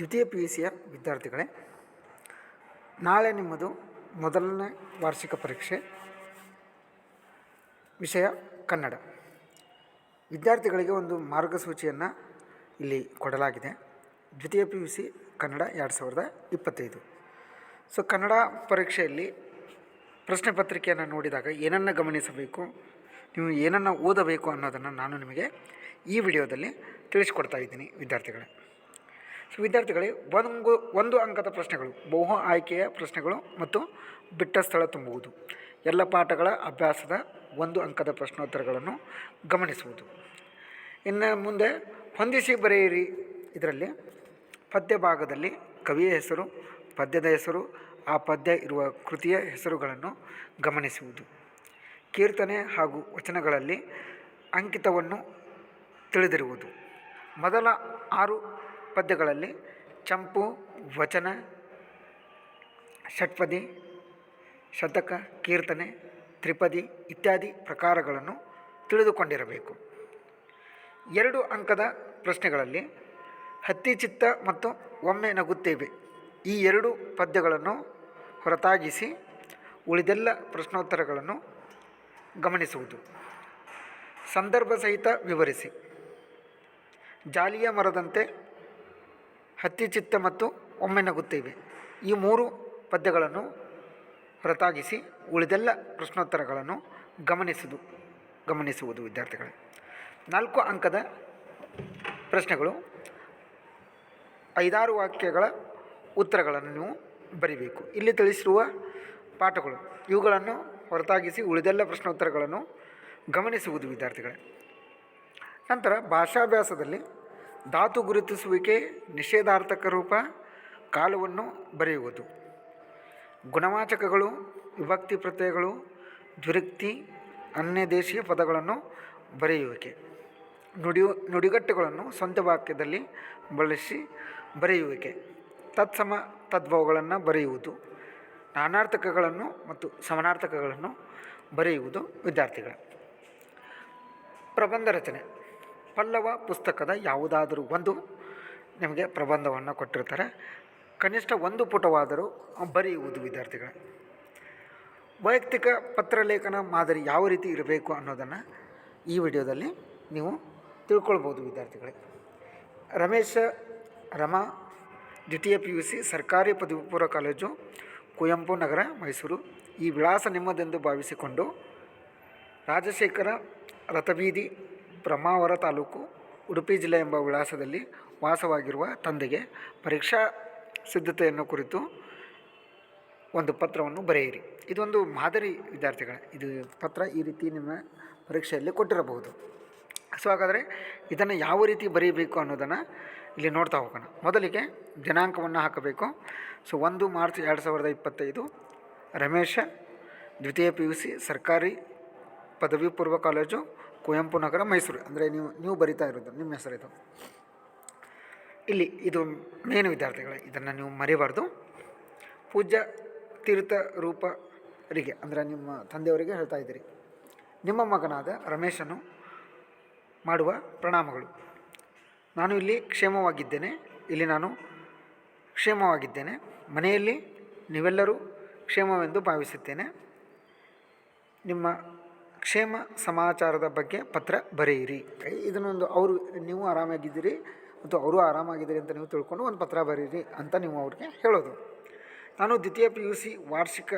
ದ್ವಿತೀಯ P U ಸಿಯ ವಿದ್ಯಾರ್ಥಿಗಳೇ, ನಾಳೆ ನಿಮ್ಮದು ಮೊದಲನೇ ವಾರ್ಷಿಕ ಪರೀಕ್ಷೆ, ವಿಷಯ ಕನ್ನಡ. ವಿದ್ಯಾರ್ಥಿಗಳಿಗೆ ಒಂದು ಮಾರ್ಗಸೂಚಿಯನ್ನು ಇಲ್ಲಿ ಕೊಡಲಾಗಿದೆ. ದ್ವಿತೀಯ ಪಿ ಯು ಸಿ ಕನ್ನಡ ಎರಡು ಸಾವಿರದ ಇಪ್ಪತ್ತೈದು. ಸೊ, ಕನ್ನಡ ಪರೀಕ್ಷೆಯಲ್ಲಿ ಪ್ರಶ್ನೆ ಪತ್ರಿಕೆಯನ್ನು ನೋಡಿದಾಗ ಏನನ್ನು ಗಮನಿಸಬೇಕು, ನೀವು ಏನನ್ನು ಓದಬೇಕು ಅನ್ನೋದನ್ನು ನಾನು ನಿಮಗೆ ಈ ವಿಡಿಯೋದಲ್ಲಿ ತಿಳಿಸ್ಕೊಡ್ತಾ ಇದ್ದೀನಿ ವಿದ್ಯಾರ್ಥಿಗಳೇ. ಸೊ ವಿದ್ಯಾರ್ಥಿಗಳೇ ಒಂದು ಒಂದು ಅಂಕದ ಪ್ರಶ್ನೆಗಳು, ಬಹು ಆಯ್ಕೆಯ ಪ್ರಶ್ನೆಗಳು ಮತ್ತು ಬಿಟ್ಟ ಸ್ಥಳ ತುಂಬುವುದು. ಎಲ್ಲ ಪಾಠಗಳ ಅಭ್ಯಾಸದ ಒಂದು ಅಂಕದ ಪ್ರಶ್ನೋತ್ತರಗಳನ್ನು ಗಮನಿಸುವುದು. ಇನ್ನು ಮುಂದೆ ಹೊಂದಿಸಿ ಬರೆಯಿರಿ. ಇದರಲ್ಲಿ ಪದ್ಯ ಭಾಗದಲ್ಲಿ ಕವಿಯ ಹೆಸರು, ಪದ್ಯದ ಹೆಸರು, ಆ ಪದ್ಯ ಇರುವ ಕೃತಿಯ ಹೆಸರುಗಳನ್ನು ಗಮನಿಸುವುದು. ಕೀರ್ತನೆ ಹಾಗೂ ವಚನಗಳಲ್ಲಿ ಅಂಕಿತವನ್ನು ತಿಳಿದಿರುವುದು. ಮೊದಲ ಆರು ಪದ್ಯಗಳಲ್ಲಿ ಚಂಪು, ವಚನ, ಷಟ್ಪದಿ, ಶತಕ, ಕೀರ್ತನೆ, ತ್ರಿಪದಿ ಇತ್ಯಾದಿ ಪ್ರಕಾರಗಳನ್ನು ತಿಳಿದುಕೊಂಡಿರಬೇಕು. ಎರಡು ಅಂಕದ ಪ್ರಶ್ನೆಗಳಲ್ಲಿ ಹತ್ತಿ ಚಿತ್ತ ಮತ್ತು ಒಮ್ಮೆ ನಗುತ್ತೇವೆ. ಈ ಎರಡು ಪದ್ಯಗಳನ್ನು ಹೊರತಾಗಿಸಿ ಉಳಿದೆಲ್ಲ ಪ್ರಶ್ನೋತ್ತರಗಳನ್ನು ಗಮನಿಸುವುದು. ಸಂದರ್ಭ ಸಹಿತ ವಿವರಿಸಿ. ಜಾಲಿಯ ಮರದಂತೆ ಹತ್ತಿ ಚಿತ್ತ ಮತ್ತು ಒಮ್ಮೆ ನಗುತ್ತೇವೆ. ಈ ಮೂರು ಪದ್ಯಗಳನ್ನು ಹೊರತಾಗಿಸಿ ಉಳಿದೆಲ್ಲ ಪ್ರಶ್ನೋತ್ತರಗಳನ್ನು ಗಮನಿಸುವುದು ಗಮನಿಸುವುದು ವಿದ್ಯಾರ್ಥಿಗಳೇ. ನಾಲ್ಕು ಅಂಕದ ಪ್ರಶ್ನೆಗಳು. ಐದಾರು ವಾಕ್ಯಗಳ ಉತ್ತರಗಳನ್ನು ನೀವು ಬರೀಬೇಕು. ಇಲ್ಲಿ ತಿಳಿಸಿರುವ ಪಾಠಗಳು, ಇವುಗಳನ್ನು ಹೊರತಾಗಿಸಿ ಉಳಿದೆಲ್ಲ ಪ್ರಶ್ನೋತ್ತರಗಳನ್ನು ಗಮನಿಸುವುದು ವಿದ್ಯಾರ್ಥಿಗಳೇ. ನಂತರ ಭಾಷಾಭ್ಯಾಸದಲ್ಲಿ ಧಾತು ಗುರುತಿಸುವಿಕೆ ನಿಷೇಧಾರ್ಥಕ ರೂಪ ಕಾಲವನ್ನು ಬರೆಯುವುದು. ಗುಣವಾಚಕಗಳು, ವಿಭಕ್ತಿ ಪ್ರತ್ಯಯಗಳು, ದ್ವಿರುಕ್ತಿ, ಅನ್ಯದೇಶೀಯ ಪದಗಳನ್ನು ಬರೆಯುವಿಕೆ. ನುಡಿ ನುಡಿಗಟ್ಟುಗಳನ್ನು ಸ್ವಂತ ವಾಕ್ಯದಲ್ಲಿ ಬಳಸಿ ಬರೆಯುವಿಕೆ. ತತ್ಸಮ ತದ್ಭವಗಳನ್ನು ಬರೆಯುವುದು. ನಾನಾರ್ಥಕಗಳನ್ನು ಮತ್ತು ಸಮಾನಾರ್ಥಕಗಳನ್ನು ಬರೆಯುವುದು. ವಿದ್ಯಾರ್ಥಿಗಳ ಪ್ರಬಂಧ ರಚನೆ. ಪಲ್ಲವ ಪುಸ್ತಕದ ಯಾವುದಾದರೂ ಒಂದು ನಿಮಗೆ ಪ್ರಬಂಧವನ್ನು ಕೊಟ್ಟಿರ್ತಾರೆ. ಕನಿಷ್ಠ ಒಂದು ಪುಟವಾದರೂ ಬರೆಯುವುದು ವಿದ್ಯಾರ್ಥಿಗಳ. ವೈಯಕ್ತಿಕ ಪತ್ರಲೇಖನ ಮಾದರಿ ಯಾವ ರೀತಿ ಇರಬೇಕು ಅನ್ನೋದನ್ನು ಈ ವಿಡಿಯೋದಲ್ಲಿ ನೀವು ತಿಳ್ಕೊಳ್ಬೋದು ವಿದ್ಯಾರ್ಥಿಗಳೇ. ರಮೇಶ ರಮಾ, ದ್ವಿತೀಯ ಪಿ ಯು ಸಿ ಸರ್ಕಾರಿ ಪದವಿ ಪೂರ್ವ ಕಾಲೇಜು, ಕುವೆಂಪು ನಗರ, ಮೈಸೂರು. ಈ ವಿಳಾಸ ನಿಮ್ಮದೆಂದು ಭಾವಿಸಿಕೊಂಡು ರಾಜಶೇಖರ ರಥಬೀದಿ ಬ್ರಹ್ಮಾವರ ತಾಲೂಕು, ಉಡುಪಿ ಜಿಲ್ಲೆ ಎಂಬ ವಿಳಾಸದಲ್ಲಿ ವಾಸವಾಗಿರುವ ತಂದೆಗೆ ಪರೀಕ್ಷಾ ಸಿದ್ಧತೆಯನ್ನು ಕುರಿತು ಒಂದು ಪತ್ರವನ್ನು ಬರೆಯಿರಿ. ಇದೊಂದು ಮಾದರಿ ವಿದ್ಯಾರ್ಥಿಗಳ. ಇದು ಪತ್ರ ಈ ರೀತಿ ನಿಮ್ಮ ಪರೀಕ್ಷೆಯಲ್ಲಿ ಕೊಟ್ಟಿರಬಹುದು. ಸೊ ಹಾಗಾದರೆ ಇದನ್ನು ಯಾವ ರೀತಿ ಬರೀಬೇಕು ಅನ್ನೋದನ್ನು ಇಲ್ಲಿ ನೋಡ್ತಾ ಹೋಗೋಣ. ಮೊದಲಿಗೆ ದಿನಾಂಕವನ್ನು ಹಾಕಬೇಕು. ಸೊ ಒಂದು ಮಾರ್ಚ್ ಎರಡು ಸಾವಿರದ ಇಪ್ಪತ್ತೈದು, ರಮೇಶ ದ್ವಿತೀಯ ಪಿ ಯು ಸಿ ಸರ್ಕಾರಿ ಪದವಿ ಪೂರ್ವ ಕಾಲೇಜು ಕುವೆಂಪು ನಗರ ಮೈಸೂರು. ಅಂದರೆ ನೀವು ನೀವು ಬರಿತಾ ಇರೋದು ನಿಮ್ಮ ಹೆಸರಿದು ಇಲ್ಲಿ ಇದು ಮೇನ್ ವಿದ್ಯಾರ್ಥಿಗಳೇ, ಇದನ್ನು ನೀವು ಮರಿಬಾರ್ದು. ಪೂಜ್ಯ ತೀರ್ಥ ರೂಪರಿಗೆ, ಅಂದರೆ ನಿಮ್ಮ ತಂದೆಯವರಿಗೆ ಹೇಳ್ತಾ ಇದ್ದೀರಿ. ನಿಮ್ಮ ಮಗನಾದ ರಮೇಶನು ಮಾಡುವ ಪ್ರಣಾಮಗಳು. ನಾನು ಇಲ್ಲಿ ಕ್ಷೇಮವಾಗಿದ್ದೇನೆ. ಇಲ್ಲಿ ನಾನು ಕ್ಷೇಮವಾಗಿದ್ದೇನೆ. ಮನೆಯಲ್ಲಿ ನೀವೆಲ್ಲರೂ ಕ್ಷೇಮವೆಂದು ಭಾವಿಸುತ್ತೇನೆ. ನಿಮ್ಮ ಕ್ಷೇಮ ಸಮಾಚಾರದ ಬಗ್ಗೆ ಪತ್ರ ಬರೆಯಿರಿ. ಇದನ್ನೊಂದು ಅವರು, ನೀವು ಆರಾಮಾಗಿದ್ದೀರಿ ಮತ್ತು ಅವರು ಆರಾಮಾಗಿದ್ದೀರಿ ಅಂತ ನೀವು ತಿಳ್ಕೊಂಡು ಒಂದು ಪತ್ರ ಬರೀರಿ ಅಂತ ನೀವು ಅವ್ರಿಗೆ ಹೇಳೋದು. ನಾನು ದ್ವಿತೀಯ ಪಿ ಯು ಸಿ ವಾರ್ಷಿಕ,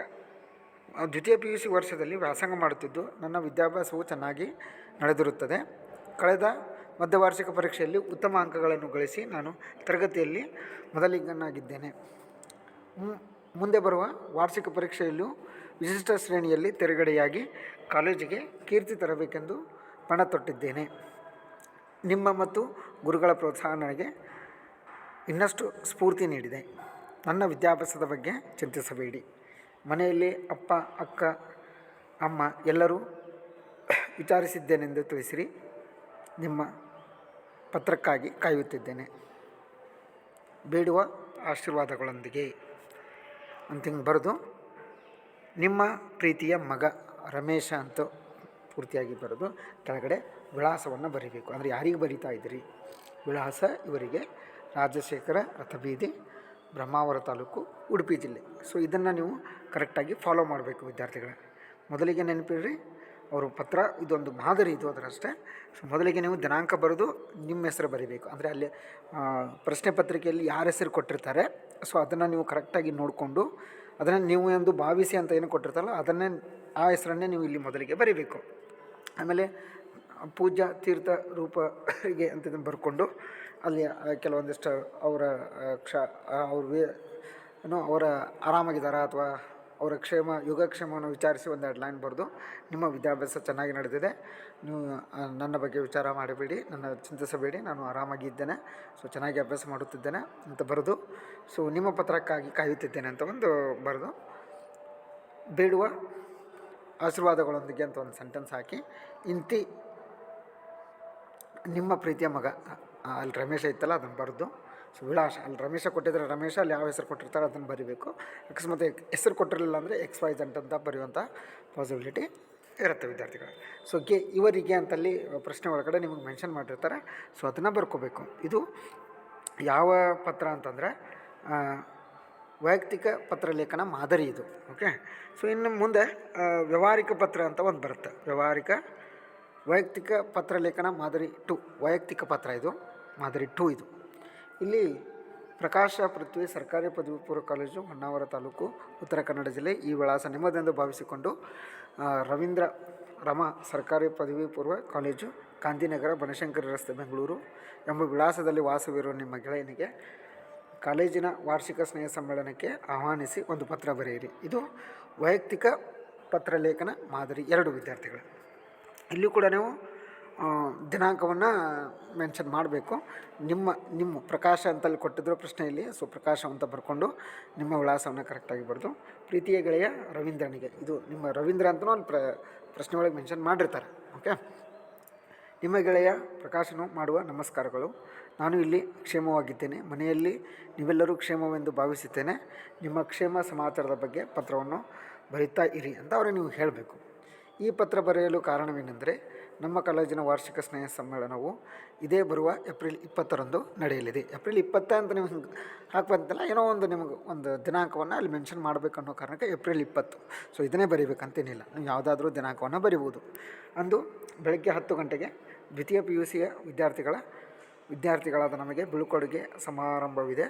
ದ್ವಿತೀಯ ಪಿ ಯು ಸಿ ವರ್ಷದಲ್ಲಿ ವ್ಯಾಸಂಗ ಮಾಡುತ್ತಿದ್ದು, ನನ್ನ ವಿದ್ಯಾಭ್ಯಾಸವು ಚೆನ್ನಾಗಿ ನಡೆದಿರುತ್ತದೆ. ಕಳೆದ ಮಧ್ಯವಾರ್ಷಿಕ ಪರೀಕ್ಷೆಯಲ್ಲಿ ಉತ್ತಮ ಅಂಕಗಳನ್ನು ಗಳಿಸಿ ನಾನು ತರಗತಿಯಲ್ಲಿ ಮೊದಲಿಗನಾಗಿದ್ದೇನೆ. ಮುಂದೆ ಬರುವ ವಾರ್ಷಿಕ ಪರೀಕ್ಷೆಯಲ್ಲೂ ವಿಶಿಷ್ಟ ಶ್ರೇಣಿಯಲ್ಲಿ ತೆರೆಗಡೆಯಾಗಿ ಕಾಲೇಜಿಗೆ ಕೀರ್ತಿ ತರಬೇಕೆಂದು ಪಣ ತೊಟ್ಟಿದ್ದೇನೆ. ನಿಮ್ಮ ಮತ್ತು ಗುರುಗಳ ಪ್ರೋತ್ಸಾಹ ನನಗೆ ಇನ್ನಷ್ಟು ಸ್ಫೂರ್ತಿ ನೀಡಿದೆ. ನನ್ನ ವಿದ್ಯಾಭ್ಯಾಸದ ಬಗ್ಗೆ ಚಿಂತಿಸಬೇಡಿ. ಮನೆಯಲ್ಲಿ ಅಪ್ಪ, ಅಕ್ಕ, ಅಮ್ಮ ಎಲ್ಲರೂ ವಿಚಾರಿಸಿದ್ದೇನೆಂದು ತಿಳಿಸಿರಿ. ನಿಮ್ಮ ಪತ್ರಕ್ಕಾಗಿ ಕಾಯುತ್ತಿದ್ದೇನೆ. ಬೇಡುವ ಆಶೀರ್ವಾದಗಳೊಂದಿಗೆ. ಅಂತ ಬರೆದು ನಿಮ್ಮ ಪ್ರೀತಿಯ ಮಗ ರಮೇಶ ಅಂತ ಪೂರ್ತಿಯಾಗಿ ಬರೆದು ಕೆಳಗಡೆ ವಿಳಾಸವನ್ನು ಬರೀಬೇಕು. ಅಂದರೆ ಯಾರಿಗೆ ಬರಿತಾ ಇದ್ದೀರಿ? ವಿಳಾಸ ಇವರಿಗೆ ರಾಜಶೇಖರ ರಥಬೀದಿ, ಬ್ರಹ್ಮಾವರ ತಾಲೂಕು, ಉಡುಪಿ ಜಿಲ್ಲೆ. ಸೊ ಇದನ್ನು ನೀವು ಕರೆಕ್ಟಾಗಿ ಫಾಲೋ ಮಾಡಬೇಕು ವಿದ್ಯಾರ್ಥಿಗಳ. ಮೊದಲಿಗೆ ನೆನಪಿಡ್ರಿ, ಅವರು ಪತ್ರ, ಇದೊಂದು ಮಾದರಿ ಇದು ಅದರಷ್ಟೇ. ಸೊ ಮೊದಲಿಗೆ ನೀವು ದಿನಾಂಕ ಬರೆದು ನಿಮ್ಮ ಹೆಸರು ಬರೀಬೇಕು. ಅಂದರೆ ಅಲ್ಲಿ ಪ್ರಶ್ನೆ ಪತ್ರಿಕೆಯಲ್ಲಿ ಯಾರ ಹೆಸರು ಕೊಟ್ಟಿರ್ತಾರೆ. ಸೊ ಅದನ್ನು ನೀವು ಕರೆಕ್ಟಾಗಿ ನೋಡಿಕೊಂಡು ಅದನ್ನು ನೀವು ಎಂದು ಭಾವಿಸಿ ಅಂತ ಏನು ಕೊಟ್ಟಿರ್ತಲ್ಲ ಅದನ್ನೇ ಆ ಹೆಸರನ್ನೇ ನೀವು ಇಲ್ಲಿ ಮೊದಲಿಗೆ ಬರೀಬೇಕು. ಆಮೇಲೆ ಪೂಜಾ ತೀರ್ಥ ರೂಪರಿಗೆ ಅಂತ ಬರ್ಕೊಂಡು, ಅಲ್ಲಿ ಕೆಲವೊಂದಿಷ್ಟು ಅವರ ಕ್ಷ ಅವ್ರ, ಏನು, ಅವರ ಆರಾಮಾಗಿದ್ದಾರಾ ಅಥವಾ ಅವರ ಕ್ಷೇಮ, ಯೋಗಕ್ಷೇಮವನ್ನು ವಿಚಾರಿಸಿ ಒಂದೆರಡು ಲೈನ್ ಬರೆದು ನಿಮ್ಮ ವಿದ್ಯಾಭ್ಯಾಸ ಚೆನ್ನಾಗಿ ನಡೆದಿದೆ ನೀವು ನನ್ನ ಬಗ್ಗೆ ವಿಚಾರ ಮಾಡಬೇಡಿ, ನನ್ನ ಚಿಂತಿಸಬೇಡಿ, ನಾನು ಆರಾಮಾಗಿ ಇದ್ದೇನೆ. ಸೊ ಚೆನ್ನಾಗಿ ಅಭ್ಯಾಸ ಮಾಡುತ್ತಿದ್ದೇನೆ ಅಂತ ಬರೆದು ಸೊ ನಿಮ್ಮ ಪತ್ರಕ್ಕಾಗಿ ಕಾಯುತ್ತಿದ್ದೇನೆ ಅಂತ ಒಂದು ಬರೆದು, ಬೇಡುವ ಆಶೀರ್ವಾದಗಳೊಂದಿಗೆ ಅಂತ ಒಂದು ಸೆಂಟೆನ್ಸ್ ಹಾಕಿ, ಇಂತಿ, ನಿಮ್ಮ ಪ್ರೀತಿಯ ಮಗ ಅಲ್ಲಿ ರಮೇಶ ಇತ್ತಲ್ಲ, ಅದನ್ನು ಬರೆದು ಸೊ ವಿಳಾಸ, ಅಲ್ಲಿ ರಮೇಶ ಕೊಟ್ಟಿದ್ರೆ ರಮೇಶ, ಅಲ್ಲಿ ಯಾವ ಹೆಸರು ಕೊಟ್ಟಿರ್ತಾರೆ ಅದನ್ನು ಬರಿಬೇಕು. ಅಕಸ್ಮಾತ್ ಹೆಸರು ಕೊಟ್ಟಿರಲಿಲ್ಲ ಅಂದರೆ ಎಕ್ಸ್ ವೈ ಜಂಟ್ ಅಂತ ಬರೆಯುವಂಥ ಪಾಸಿಬಿಲಿಟಿ ಇರುತ್ತೆ ವಿದ್ಯಾರ್ಥಿಗಳು. ಸೊ ಗೆ, ಇವರಿಗೆ ಅಂತಲ್ಲಿ ಪ್ರಶ್ನೆ ಒಳಗಡೆ ನಿಮಗೆ ಮೆನ್ಷನ್ ಮಾಡಿರ್ತಾರೆ. ಸೊ ಅದನ್ನು ಬರ್ಕೋಬೇಕು. ಇದು ಯಾವ ಪತ್ರ ಅಂತಂದರೆ ವೈಯಕ್ತಿಕ ಪತ್ರ ಪತ್ರಲೇಖನ ಮಾದರಿ ಇದು. ಓಕೆ ಸೊ ಇನ್ನು ಮುಂದೆ ವ್ಯವಹಾರಿಕ ಪತ್ರ ಅಂತ ಒಂದು ಬರುತ್ತೆ. ವ್ಯವಹಾರಿಕ, ವೈಯಕ್ತಿಕ ಪತ್ರಲೇಖನ ಮಾದರಿ ಟು ವೈಯಕ್ತಿಕ ಪತ್ರ ಇದು, ಮಾದರಿ ಟು ಇದು. ಇಲ್ಲಿ ಪ್ರಕಾಶ ಪೃಥ್ವಿ ಸರ್ಕಾರಿ ಪದವಿ ಪೂರ್ವ ಕಾಲೇಜು, ಹೊನ್ನಾವರ ತಾಲೂಕು, ಉತ್ತರ ಕನ್ನಡ ಜಿಲ್ಲೆ ಈ ವಿಳಾಸ ನಿಮ್ಮದೆಂದು ಭಾವಿಸಿಕೊಂಡು ರವೀಂದ್ರ ರಮ ಸರ್ಕಾರಿ ಪದವಿ ಪೂರ್ವ ಕಾಲೇಜು, ಗಾಂಧಿನಗರ ಬನಶಂಕರಿ ರಸ್ತೆ, ಬೆಂಗಳೂರು ಎಂಬ ವಿಳಾಸದಲ್ಲಿ ವಾಸವಿರುವ ನಿಮ್ಮ ಗೆಳೆಯನಿಗೆ ಕಾಲೇಜಿನ ವಾರ್ಷಿಕ ಸ್ನೇಹ ಸಮ್ಮೇಳನಕ್ಕೆ ಆಹ್ವಾನಿಸಿ ಒಂದು ಪತ್ರ ಬರೆಯಿರಿ. ಇದು ವೈಯಕ್ತಿಕ ಪತ್ರಲೇಖನ ಮಾದರಿ ಎರಡು ವಿದ್ಯಾರ್ಥಿಗಳು. ಇಲ್ಲೂ ಕೂಡ ನೀವು ದಿನಾಂಕವನ್ನು ಮೆನ್ಷನ್ ಮಾಡಬೇಕು. ನಿಮ್ಮ ನಿಮ್ಮ ಪ್ರಕಾಶ ಅಂತಲ್ಲಿ ಕೊಟ್ಟಿದ್ರು ಪ್ರಶ್ನೆಯಲ್ಲಿ ಸೊ ಪ್ರಕಾಶ ಅಂತ ಬರ್ಕೊಂಡು ನಿಮ್ಮ ವಿಳಾಸವನ್ನು ಕರೆಕ್ಟಾಗಿ ಬರೆದು, ಪ್ರೀತಿಯ ಗೆಳೆಯ ರವೀಂದ್ರನಿಗೆ, ಇದು ನಿಮ್ಮ ರವೀಂದ್ರ ಅಂತಲೂ ಅಲ್ಲಿ ಪ್ರ, ಪ್ರಶ್ನೆ ಒಳಗೆ ಮೆನ್ಷನ್ ಮಾಡಿರ್ತಾರೆ ಓಕೆ ನಿಮ್ಮ ಗೆಳೆಯ ಪ್ರಕಾಶನು ಮಾಡುವ ನಮಸ್ಕಾರಗಳು. ನಾನು ಇಲ್ಲಿ ಕ್ಷೇಮವಾಗಿದ್ದೇನೆ. ಮನೆಯಲ್ಲಿ ನೀವೆಲ್ಲರೂ ಕ್ಷೇಮವೆಂದು ಭಾವಿಸುತ್ತೇನೆ. ನಿಮ್ಮ ಕ್ಷೇಮ ಸಮಾಚಾರದ ಬಗ್ಗೆ ಪತ್ರವನ್ನು ಬರೀತಾ ಇರಿ ಅಂತ ಅವ್ರಿಗೆ ನೀವು ಹೇಳಬೇಕು. ಈ ಪತ್ರ ಬರೆಯಲು ಕಾರಣವೇನೆಂದರೆ ನಮ್ಮ ಕಾಲೇಜಿನ ವಾರ್ಷಿಕ ಸ್ನೇಹ ಸಮ್ಮೇಳನವು ಇದೇ ಬರುವ ಏಪ್ರಿಲ್ ಇಪ್ಪತ್ತರಂದು ನಡೆಯಲಿದೆ. ಏಪ್ರಿಲ್ ಇಪ್ಪತ್ತ ಅಂತ ನಿಮ್ಗೆ ಹಾಕ್ಬಂತಲ್ಲ, ಏನೋ ಒಂದು ನಿಮಗೆ ಒಂದು ದಿನಾಂಕವನ್ನು ಅಲ್ಲಿ ಮೆನ್ಷನ್ ಮಾಡಬೇಕು ಅನ್ನೋ ಕಾರಣಕ್ಕೆ ಏಪ್ರಿಲ್ ಇಪ್ಪತ್ತು. ಸೊ ಇದನ್ನೇ ಬರೀಬೇಕಂತೇನಿಲ್ಲ. ನೀವು ಯಾವುದಾದ್ರೂ ದಿನಾಂಕವನ್ನು ಬರಿಬೋದು. ಅಂದು ಬೆಳಗ್ಗೆ ಹತ್ತು ಗಂಟೆಗೆ ದ್ವಿತೀಯ ಪಿ ಯು ಸಿಯ ವಿದ್ಯಾರ್ಥಿಗಳ, ವಿದ್ಯಾರ್ಥಿಗಳಾದ ನಮಗೆ ಬೀಳ್ಕೊಡುಗೆ ಸಮಾರಂಭವಿದೆ.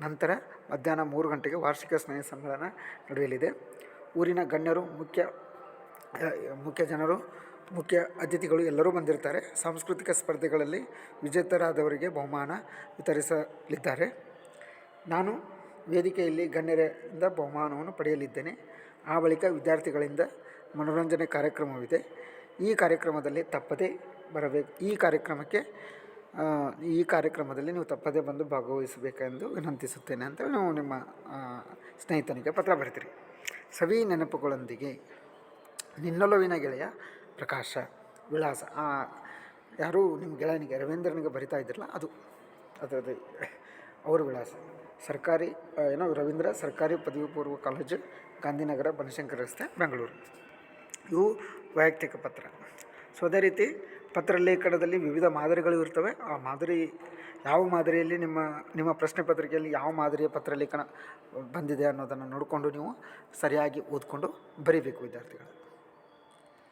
ನಂತರ ಮಧ್ಯಾಹ್ನ ಮೂರು ಗಂಟೆಗೆ ವಾರ್ಷಿಕ ಸ್ನೇಹ ಸಮ್ಮೇಳನ ನಡೆಯಲಿದೆ. ಊರಿನ ಗಣ್ಯರು, ಮುಖ್ಯ ಮುಖ್ಯ ಜನರು ಮುಖ್ಯ ಅತಿಥಿಗಳು ಎಲ್ಲರೂ ಬಂದಿರ್ತಾರೆ. ಸಾಂಸ್ಕೃತಿಕ ಸ್ಪರ್ಧೆಗಳಲ್ಲಿ ವಿಜೇತರಾದವರಿಗೆ ಬಹುಮಾನ ವಿತರಿಸಲಿದ್ದಾರೆ. ನಾನು ವೇದಿಕೆಯಲ್ಲಿ ಗಣ್ಯರಿಂದ ಬಹುಮಾನವನ್ನು ಪಡೆಯಲಿದ್ದೇನೆ. ಆ ಬಳಿಕ ವಿದ್ಯಾರ್ಥಿಗಳಿಂದ ಮನೋರಂಜನೆ ಕಾರ್ಯಕ್ರಮವಿದೆ. ಈ ಕಾರ್ಯಕ್ರಮದಲ್ಲಿ ತಪ್ಪದೇ ಬರಬೇಕು ಈ ಕಾರ್ಯಕ್ರಮಕ್ಕೆ ಈ ಕಾರ್ಯಕ್ರಮದಲ್ಲಿ ನೀವು ತಪ್ಪದೇ ಬಂದು ಭಾಗವಹಿಸಬೇಕೆಂದು ವಿನಂತಿಸುತ್ತೇನೆ ಅಂತ ನಾವು ನಿಮ್ಮ ಸ್ನೇಹಿತನಿಗೆ ಪತ್ರ ಬರೀತೀರಿ ಸವಿ ನೆನಪುಗಳೊಂದಿಗೆ ನಿನ್ನೊಲವಿನ ಗೆಳೆಯ ಪ್ರಕಾಶ ವಿಳಾಸ. ಯಾರು ನಿಮ್ಮ ಗೆಳೆಯನಿಗೆ, ರವೀಂದ್ರನಿಗೆ ಬರಿತಾ ಇದ್ದಿರಲ್ಲ, ಅದು. ಅದರದ್ದು ಅವ್ರ ವಿಳಾಸ. ಸರ್ಕಾರಿ ಏನೋ ರವೀಂದ್ರ ಸರ್ಕಾರಿ ಪದವಿ ಪೂರ್ವ ಕಾಲೇಜು, ಗಾಂಧಿನಗರ ಬನಶಂಕರ ರಸ್ತೆ, ಬೆಂಗಳೂರು. ಇವು ವೈಯಕ್ತಿಕ ಪತ್ರ. ಸೊ, ಅದೇ ರೀತಿ ಪತ್ರ ಲೇಖನದಲ್ಲಿ ವಿವಿಧ ಮಾದರಿಗಳು ಇರ್ತವೆ. ಆ ಮಾದರಿ, ಯಾವ ಮಾದರಿಯಲ್ಲಿ ನಿಮ್ಮ ನಿಮ್ಮ ಪ್ರಶ್ನೆ ಪತ್ರಿಕೆಯಲ್ಲಿ ಯಾವ ಮಾದರಿಯ ಪತ್ರಲೇಖನ ಬಂದಿದೆ ಅನ್ನೋದನ್ನು ನೋಡಿಕೊಂಡು ನೀವು ಸರಿಯಾಗಿ ಓದ್ಕೊಂಡು ಬರೀಬೇಕು ವಿದ್ಯಾರ್ಥಿಗಳು.